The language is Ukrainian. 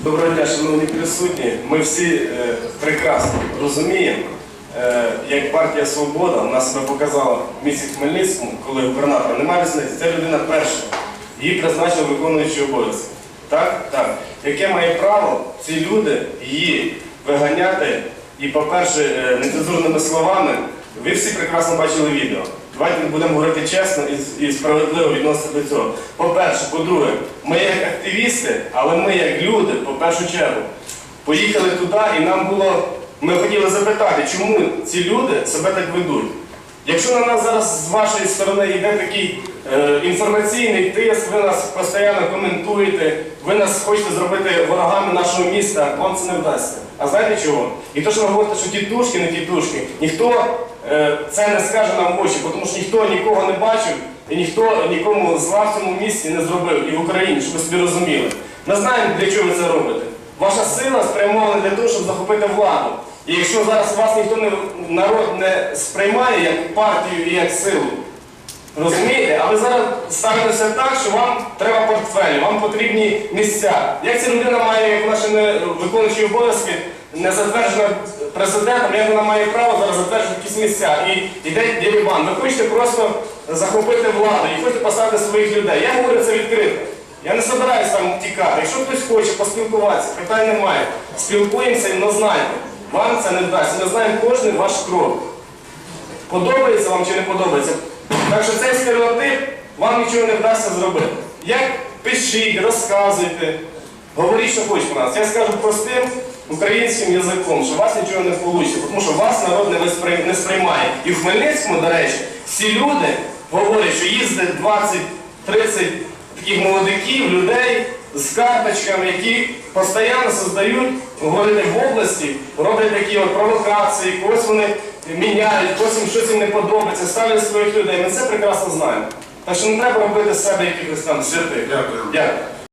Доброго дня, шановні присутні. Ми всі е, прекрасно розуміємо, е, як партія Свобода вона себе показала в місті Хмельницькому, коли губернатора немає різниці. Ця людина перша. Її призначив виконуючий обов'язки. Так? Так. Яке має право ці люди її виганяти і, по-перше, е, нецензурними словами, ви всі прекрасно бачили відео. Давайте будемо говорити чесно і, і справедливо відносно до цього. По-перше, по-друге, ми як активісти, але ми як люди, по першу чергу, поїхали туди і нам було. Ми хотіли запитати, чому ці люди себе так ведуть. Якщо на нас зараз з вашої сторони йде такий е, інформаційний тиск, ви нас постійно коментуєте, ви нас хочете зробити ворогами нашого міста, вам це не вдасться. А знаєте чого? І то, що ви говорите, що тітушки, не тітушки, ніхто е, це не скаже нам в очі, тому що ніхто нікого не бачив і ніхто нікому зла в цьому місті не зробив і в Україні, щоб ви собі розуміли. Ми знаємо, для чого ви це робите. Ваша сила спрямована для того, щоб захопити владу. І якщо зараз вас ніхто не народ не сприймає як партію і як силу, розумієте? А ви зараз ставитеся так, що вам треба портфель, вам потрібні місця. Як ця людина має, як вона ще не обов'язки, не затверджена президентом, як вона має право зараз затверджувати якісь місця? І йде дірібан. Ви хочете просто захопити владу і хочете поставити своїх людей. Я говорю це відкрито. Я не збираюся там тікати. Якщо хтось хоче поспілкуватися, питань немає. Спілкуємося, але знайте, вам це не вдасться. Ми знаємо кожен ваш крок. Подобається вам чи не подобається. Так що цей стереотип вам нічого не вдасться зробити. Як пишіть, розказуйте, говоріть, що хочете про нас. Я скажу простим українським язиком, що вас нічого не вийде, тому що вас народ не сприймає. І в Хмельницькому, до речі, всі люди говорять, що їздить 20-30 таких молодиків, людей з карточками, які постійно создають, говорити в області, роблять такі от провокації, когось вони міняють, когось їм щось їм не подобається, ставлять своїх людей. Ми це прекрасно знаємо. Так що не треба робити з себе якихось там святих. Дякую. Дякую.